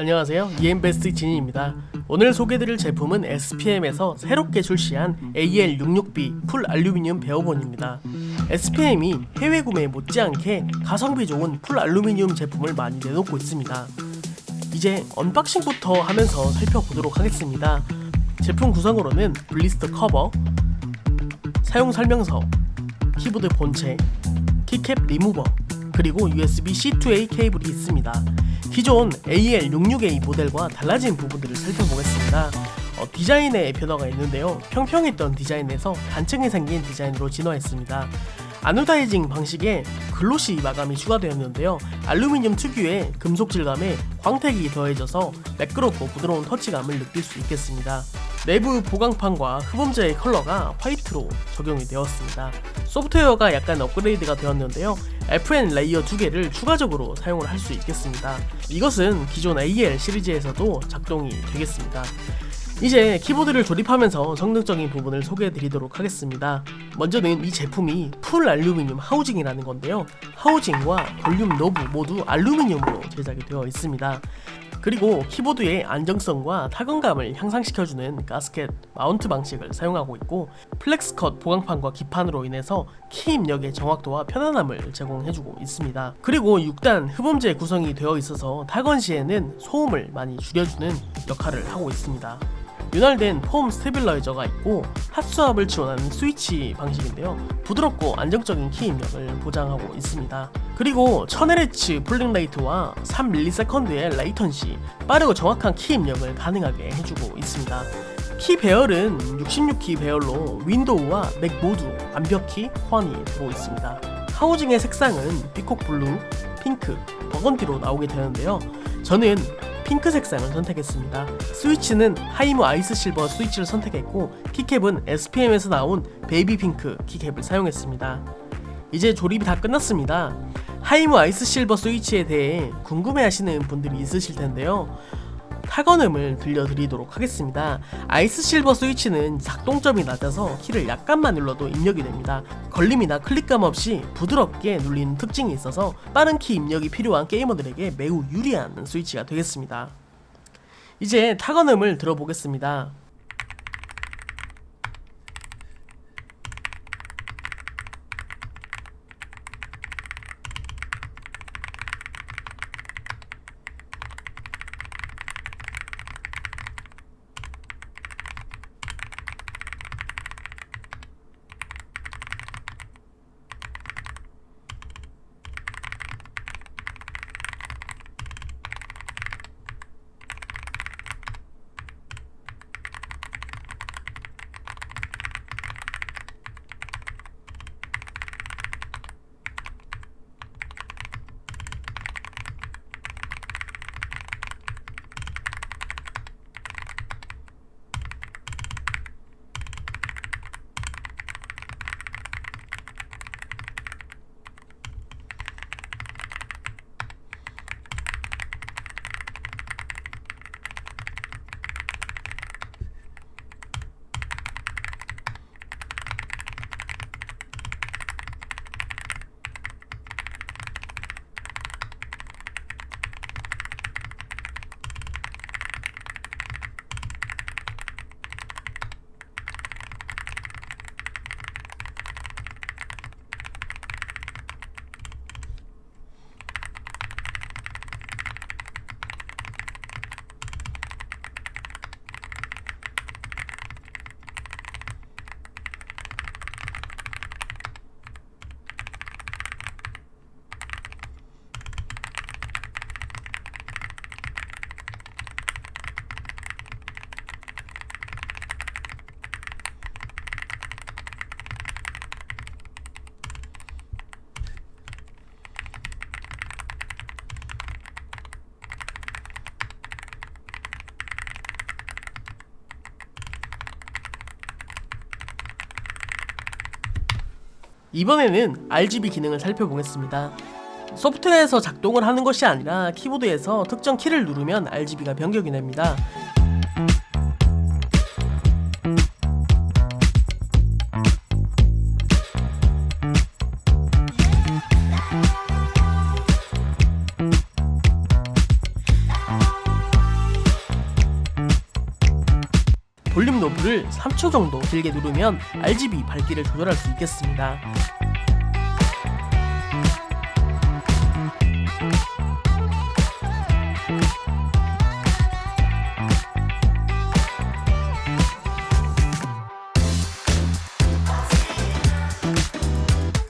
안녕하세요. EM베스트 진입니다. 오늘 소개드릴 제품은 SPM에서 새롭게 출시한 AL66B 풀 알루미늄 베어본입니다. SPM이 해외 구매에 못지않게 가성비 좋은 풀 알루미늄 제품을 많이 내놓고 있습니다. 이제 언박싱부터 하면서 살펴보도록 하겠습니다. 제품 구성으로는 블리스터 커버, 사용 설명서, 키보드 본체, 키캡 리무버, 그리고 USB C2A 케이블이 있습니다. 기존 AL66A 모델과 달라진 부분들을 살펴보겠습니다. 어, 디자인에 변화가 있는데요. 평평했던 디자인에서 단층이 생긴 디자인으로 진화했습니다. 아누다이징 방식의 글로시 마감이 추가되었는데요. 알루미늄 특유의 금속 질감에 광택이 더해져서 매끄럽고 부드러운 터치감을 느낄 수 있겠습니다. 내부 보강판과 흡음재의 컬러가 화이트로 적용이 되었습니다. 소프트웨어가 약간 업그레이드가 되었는데요. FN 레이어 두 개를 추가적으로 사용을 할 수 있겠습니다. 이것은 기존 AL 시리즈에서도 작동이 되겠습니다. 이제 키보드를 조립하면서 성능적인 부분을 소개해 드리도록 하겠습니다. 먼저는 이 제품이 풀 알루미늄 하우징이라는 건데요. 하우징과 볼륨 노브 모두 알루미늄으로 제작이 되어 있습니다. 그리고 키보드의 안정성과 타건감을 향상시켜주는 가스켓 마운트 방식을 사용하고 있고 플렉스컷 보강판과 기판으로 인해서 키 입력의 정확도와 편안함을 제공해주고 있습니다. 그리고 6단 흡음재 구성이 되어 있어서 타건 시에는 소음을 많이 줄여주는 역할을 하고 있습니다. 윤활된 폼 스테빌라이저가 있고 핫수압을 지원하는 스위치 방식인데요. 부드럽고 안정적인 키 입력을 보장하고 있습니다. 그리고 1000Hz 폴링 레이트와 3ms의 레이턴시, 빠르고 정확한 키 입력을 가능하게 해주고 있습니다. 키 배열은 66키 배열로 윈도우와 맥 모두 완벽히 호환이 되고 있습니다. 하우징의 색상은 피콕 블루, 핑크, 버건디로 나오게 되는데요. 저는 핑크 색상을 선택했습니다. 스위치는 하이무 아이스 실버 스위치를 선택했고 키캡은 SPM에서 나온 베이비 핑크 키캡을 사용했습니다. 이제 조립이 다 끝났습니다. 하이무 아이스 실버 스위치에 대해 궁금해하시는 분들이 있으실 텐데요. 타건음을 들려드리도록 하겠습니다. 아이스 실버 스위치는 작동점이 낮아서 키를 약간만 눌러도 입력이 됩니다. 걸림이나 클릭감 없이 부드럽게 눌리는 특징이 있어서 빠른 키 입력이 필요한 게이머들에게 매우 유리한 스위치가 되겠습니다. 이제 타건음을 들어보겠습니다. 이번에는 RGB 기능을 살펴보겠습니다. 소프트웨어에서 작동을 하는 것이 아니라 키보드에서 특정 키를 누르면 RGB가 변경이 됩니다. 노브를 3초 정도 길게 누르면 RGB 밝기를 조절할 수 있겠습니다.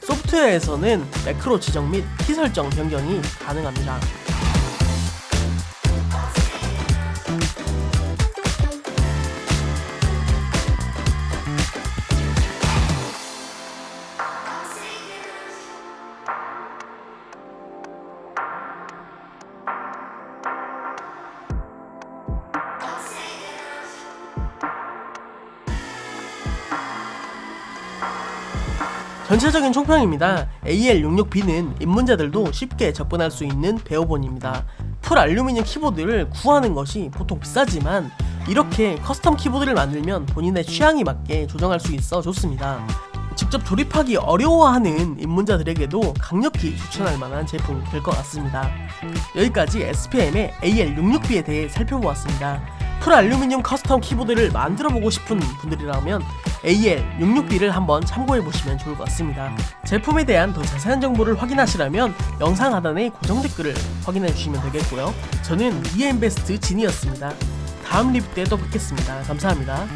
소프트웨어에서는 매크로 지정 및 키 설정 변경이 가능합니다. 전체적인 총평입니다. AL66B는 입문자들도 쉽게 접근할 수 있는 배워본입니다. 풀 알루미늄 키보드를 구하는 것이 보통 비싸지만 이렇게 커스텀 키보드를 만들면 본인의 취향에 맞게 조정할 수 있어 좋습니다. 직접 조립하기 어려워하는 입문자들에게도 강력히 추천할 만한 제품이 될 것 같습니다. 여기까지 SPM의 AL66B에 대해 살펴보았습니다. 풀 알루미늄 커스텀 키보드를 만들어 보고 싶은 분들이라면 AL66B를 한번 참고해 보시면 좋을 것 같습니다. 제품에 대한 더 자세한 정보를 확인하시려면 영상 하단의 고정 댓글을 확인해 주시면 되겠고요. 저는 이엠베스트 진이었습니다. 다음 리뷰 때 또 뵙겠습니다. 감사합니다.